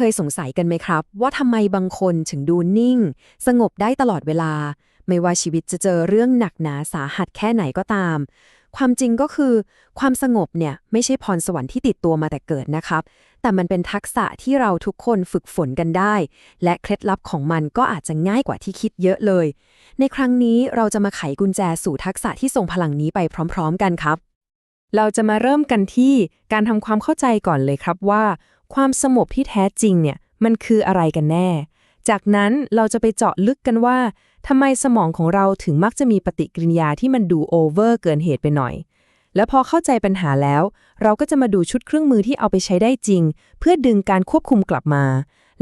เคยสงสัยกันไหมครับ ว่าทำไมบางคนถึงดูนิ่ง สงบได้ตลอดเวลา ไม่ว่าชีวิตจะเจอเรื่องหนักหนาสาหัสแค่ไหนก็ตาม ความจริงก็คือ ความสงบเนี่ยไม่ใช่พรสวรรค์ที่ติดตัวมาแต่เกิดนะครับ แต่มันเป็นทักษะที่เราทุกคนฝึกฝนกันได้ และเคล็ดลับของมันก็อาจจะง่ายกว่าที่คิดเยอะเลย ในครั้งนี้เราจะมาไขกุญแจสู่ทักษะที่ทรงพลังนี้ไปพร้อม ๆ กันครับ เราจะมาเริ่มกันที่การทำความเข้าใจก่อนเลยครับว่า ความสงบที่แท้จริงเนี่ยมันคืออะไรกันแน่ จากนั้นเราจะไปเจาะลึกกันว่าทำไมสมองของเราถึงมักจะมีปฏิกิริยาที่มันดูโอเวอร์เกินเหตุไปหน่อย แล้วพอเข้าใจปัญหาแล้ว เราก็จะมาดูชุดเครื่องมือที่เอาไปใช้ได้จริง เพื่อดึงการควบคุมกลับมา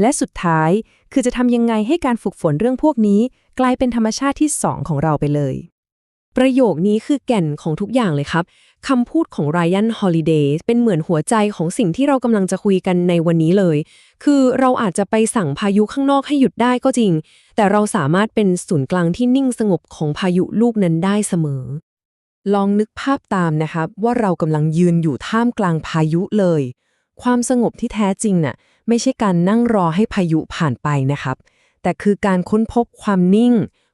และสุดท้ายคือจะทำยังไงให้การฝึกฝนเรื่องพวกนี้ กลายเป็นธรรมชาติที่สองของเราไปเลย ประโยคนี้คือแก่นของทุกอย่างเลยครับคำพูดของไรอันฮอลิเดย์เป็นเหมือนหัวใจของสิ่งที่เรากำลังจะคุยกันในวันนี้เลย คือเราอาจจะไปสั่งพายุข้างนอกให้หยุดได้ก็จริง แต่เราสามารถเป็นศูนย์กลางที่นิ่งสงบของพายุลูกนั้นได้เสมอ ลองนึกภาพตามนะครับว่าเรากำลังยืนอยู่ท่ามกลางพายุเลย ความสงบที่แท้จริงน่ะไม่ใช่การนั่งรอให้พายุผ่านไปนะครับ แต่คือการค้นพบความนิ่ง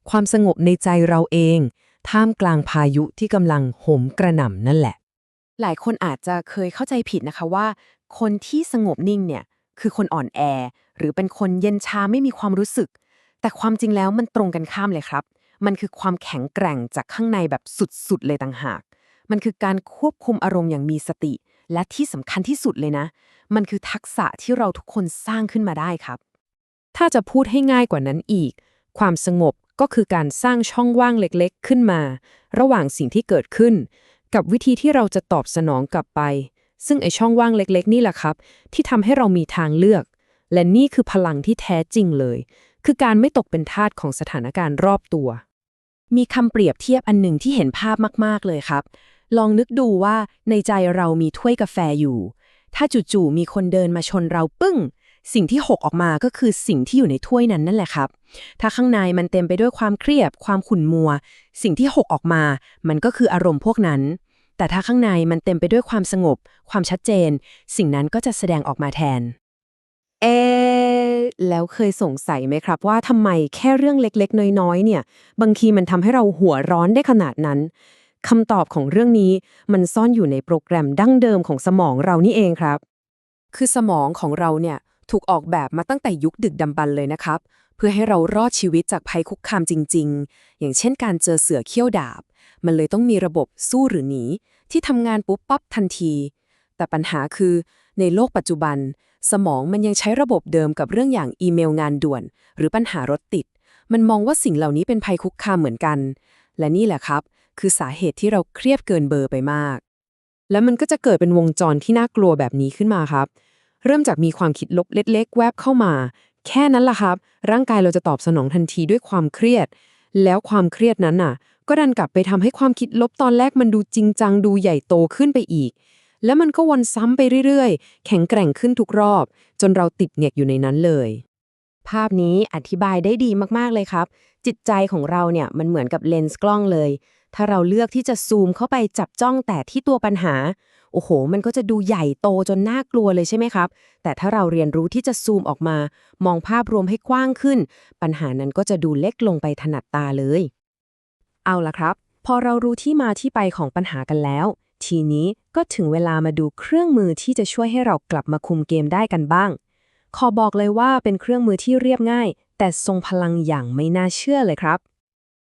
ความสงบในใจเราเอง ท่ามกลางพายุที่กำลังโหมกระหน่ำนั่นแหละ หลายคนอาจจะเคยเข้าใจผิดนะคะว่า คนที่สงบนิ่งเนี่ยคือคนอ่อนแอ หรือเป็นคนเย็นชาไม่มีความรู้สึก แต่ความจริงแล้วมันตรงกันข้ามเลยครับ มันคือความแข็งแกร่งจากข้างในแบบสุดๆเลยต่างหาก มันคือการควบคุมอารมณ์อย่างมีสติ และที่สำคัญที่สุดเลยนะ มันคือทักษะที่เราทุกคนสร้างขึ้นมาได้ครับ ถ้าจะพูดให้ง่ายกว่านั้นอีก ความสงบ ก็คือการสร้างช่องว่างเล็กๆ ขึ้นมา ระหว่างสิ่งที่เกิดขึ้น กับวิธีที่เราจะตอบสนองกลับไป ซึ่งไอช่องว่างเล็ก ๆ นี่แหละครับ ที่ทำให้เรามีทางเลือก และนี่คือพลังที่แท้จริงเลย คือการไม่ตกเป็นทาสของสถานการณ์รอบตัว มีคำเปรียบเทียบอันหนึ่งที่เห็นภาพมากๆเลยครับ ลองนึกดูว่าในใจเรามีถ้วยกาแฟอยู่ ถ้าจู่ๆมีคนเดินมาชนเราปึ้ง สิ่งที่หกออกมาก็คือสิ่งที่อยู่ในถ้วยนั้นนั่นแหละครับ ถ้าข้างในมันเต็มไปด้วยความเครียด ความขุ่นมัว สิ่งที่หกออกมา มันก็คืออารมณ์พวกนั้น แต่ถ้าข้างในมันเต็มไปด้วยความสงบ ความชัดเจน สิ่งนั้นก็จะแสดงออกมาแทน เอะแล้วเคยสงสัยไหมครับ ว่าทำไมแค่เรื่องเล็กๆ น้อยๆ เนี่ย บางทีมันทำให้เราหัวร้อนได้ขนาดนั้นคำตอบของเรื่องนี้มันซ่อนอยู่ในโปรแกรมดั้งเดิมของสมองเรานี่เองครับ คือสมองของเราเนี่ย ถูกออกแบบมาตั้งแต่ยุคดึกดำบรรพ์เลยนะครับ เพื่อให้เรารอดชีวิตจากภัยคุกคามจริง ๆ อย่างเช่นการเจอเสือเขี้ยวดาบ มันเลยต้องมีระบบสู้หรือหนี ที่ทำงานปุ๊บปั๊บทันที แต่ปัญหาคือในโลกปัจจุบัน สมองมันยังใช้ระบบเดิมกับเรื่องอย่างอีเมลงานด่วน หรือปัญหารถติด มันมองว่าสิ่งเหล่านี้เป็นภัยคุกคามเหมือนกัน และนี่แหละครับ คือสาเหตุที่เราเครียดเกินเบอร์ไปมาก แล้วมันก็จะเกิดเป็นวงจรที่น่ากลัวแบบนี้ขึ้นมาครับ เริ่มจากมีความคิดลบเล็ก ๆ แวบเข้ามา แค่นั้นล่ะครับ ร่างกายเราจะตอบสนองทันทีด้วยความเครียด แล้วความเครียดนั้นน่ะ ก็ดันกลับไปทำให้ความคิดลบตอนแรกมันดูจริงจังดูใหญ่โตขึ้นไปอีก แล้วมันก็วนซ้ำไปเรื่อยๆ แข็งแกร่งขึ้นทุกรอบ จนเราติดเหงกอยู่ในนั้นเลยภาพนี้อธิบายได้ดีมาก ๆ เลยครับ จิตใจของเราเนี่ยมันเหมือนกับเลนส์กล้องเลย ถ้าเราเลือกที่จะซูมเข้าไปจับจ้องแต่ที่ตัวปัญหา โอ้โห มันก็จะดูใหญ่โตจนน่ากลัวเลยใช่ไหมครับ แต่ถ้าเราเรียนรู้ที่จะซูมออกมา มองภาพรวมให้กว้างขึ้น ปัญหานั้นก็จะดูเล็กลงไปถนัดตาเลย เอาละครับ พอเรารู้ที่มาที่ไปของปัญหากันแล้ว ทีนี้ก็ถึงเวลามาดูเครื่องมือที่จะช่วยให้เรากลับมาคุมเกมได้กันบ้าง ขอบอกเลยว่าเป็นเครื่องมือที่เรียบง่าย แต่ทรงพลังอย่างไม่น่าเชื่อเลยครับ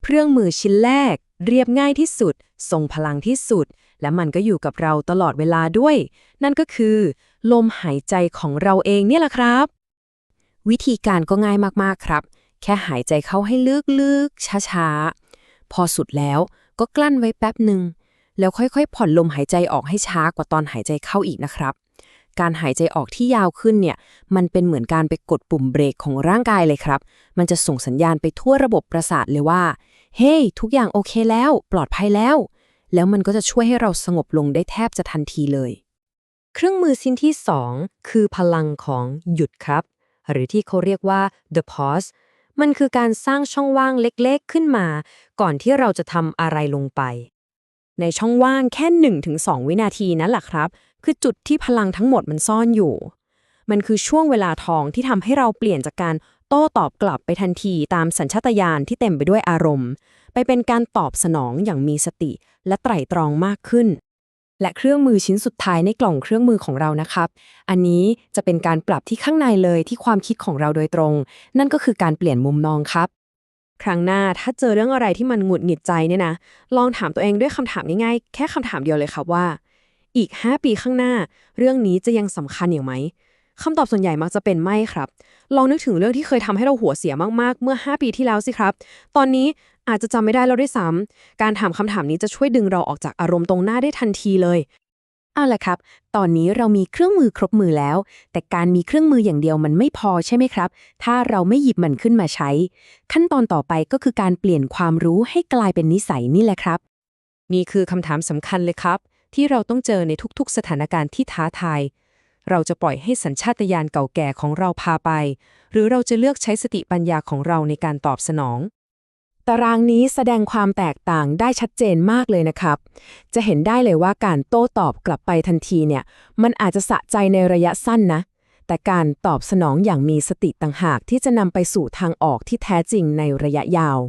เครื่องมือชิ้นแรก เรียบง่ายที่สุด ทรงพลังที่สุด และมันก็อยู่กับเราตลอดเวลาด้วย นั่นก็คือ ลมหายใจของเราเองเนี่ยแหละครับ วิธีการก็ง่ายมากๆครับ แค่หายใจเข้าให้ลึกๆช้าๆ พอสุดแล้วก็กลั้นไว้แป๊บหนึ่งแล้วค่อยๆ ผ่อนลมหายใจออกให้ช้ากว่าตอนหายใจเข้าอีกนะครับ การหายใจออกที่ยาวขึ้นเนี่ย มันเป็นเหมือนการไปกดปุ่มเบรกของร่างกายเลยครับ มันจะส่งสัญญาณไปทั่วระบบประสาทเลยว่า เฮ้ยทุกอย่างโอเคแล้ว ปลอดภัยแล้ว แล้วมันก็จะช่วยให้เราสงบลงได้แทบจะทันทีเลย เครื่องมือชิ้นที่ 2 คือพลังของหยุดครับ หรือที่เขาเรียกว่า the pause มันคือการสร้างช่องว่างเล็กๆ ขึ้นมา ก่อนที่เราจะทำอะไรลงไป ในช่องว่างแค่ 1-2 วินาทีนั่นแหละครับ คือจุดที่พลังทั้งหมดมันซ่อนอยู่ มันคือช่วงเวลาทองที่ทำให้เราเปลี่ยนจากการ โต้ตอบกลับไปทันทีตามสัญชาตญาณที่เต็มไปด้วยอารมณ์ ไปเป็นการตอบสนองอย่างมีสติและไตร่ตรองมากขึ้น และเครื่องมือชิ้นสุดท้ายในกล่องเครื่องมือของเรานะครับ อันนี้จะเป็นการปรับที่ข้างในเลยที่ความคิดของเราโดยตรง นั่นก็คือการเปลี่ยนมุมมองครับ ครั้งหน้าถ้าเจอเรื่องอะไรที่มันหงุดหงิดใจเนี่ยนะ ลองถามตัวเองด้วยคำถามง่ายๆ แค่คำถามเดียวเลยครับว่า อีก 5 ปีข้างหน้า เรื่องนี้จะยังสำคัญอย่างไหม คำตอบส่วนใหญ่มักจะเป็นไม่ครับ ลองนึกถึงเรื่องที่เคยทำให้เราหัวเสียมากๆ เมื่อ 5 ปีที่แล้วสิครับ ตอนนี้อาจจะจำไม่ได้แล้วด้วยซ้ำการถามคำถามนี้จะช่วยดึงเราออกจากอารมณ์ตรงหน้าได้ทันทีเลยเอาละครับ ตอนนี้เรามีเครื่องมือครบมือแล้ว แต่การมีเครื่องมืออย่างเดียวมันไม่พอใช่ไหมครับ ถ้าเราไม่หยิบมันขึ้นมาใช้ ขั้นตอนต่อไปก็คือการเปลี่ยนความรู้ให้กลายเป็นนิสัยนี่แหละครับ นี่คือคำถามสำคัญเลยครับ ที่เราต้องเจอในทุกๆสถานการณ์ที่ท้าทาย เราจะปล่อยให้สัญชาตญาณเก่าแก่ของเราพาไป หรือเราจะเลือกใช้สติปัญญาของเราในการตอบสนอง ตารางนี้แสดงความแตกต่างได้ชัดเจนมากเลยนะครับ จะเห็นได้เลยว่าการโต้ตอบกลับไปทันทีเนี่ย มันอาจจะสะใจในระยะสั้นนะ แต่การตอบสนองอย่างมีสติต่างหากที่จะนำไปสู่ทางออกที่แท้จริงในระยะยาว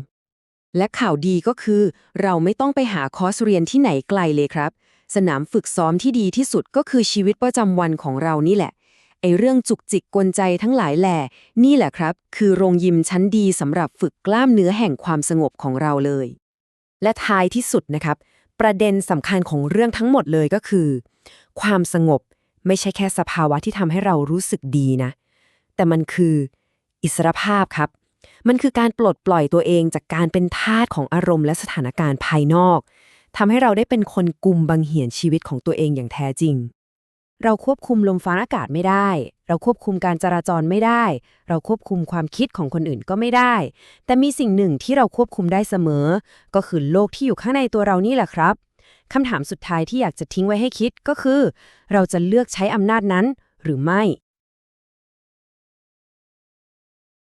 และข่าวดีก็คือ เราไม่ต้องไปหาคอร์สเรียนที่ไหนไกลเลยครับ สนามฝึกซ้อมที่ดีที่สุดก็คือชีวิตประจำวันของเรานี่แหละไอเรื่องจุกจิกกวนใจทั้งหลายแหล่นี่แหละครับ คือโรงยิมชั้นดีสำหรับฝึกกล้ามเนื้อแห่งความสงบของเราเลย และท้ายที่สุดนะครับ ประเด็นสำคัญของเรื่องทั้งหมดเลยก็คือ ความสงบไม่ใช่แค่สภาวะที่ทำให้เรารู้สึกดีนะ แต่มันคืออิสรภาพครับ มันคือการปลดปล่อยตัวเองจากการเป็นทาสของอารมณ์และสถานการณ์ภายนอก ทำให้เราได้เป็นคนกุมบังเหียนชีวิตของตัวเองอย่างแท้จริง เราควบคุมลมฟ้าอากาศไม่ได้ เราควบคุมการจราจรไม่ได้ เราควบคุมความคิดของคนอื่นก็ไม่ได้ แต่มีสิ่งหนึ่งที่เราควบคุมได้เสมอ ก็คือโลกที่อยู่ข้างในตัวเรานี่แหละครับคำถามสุดท้ายที่อยากจะทิ้งไว้ให้คิดก็คือ เราจะเลือกใช้อำนาจนั้นหรือไม่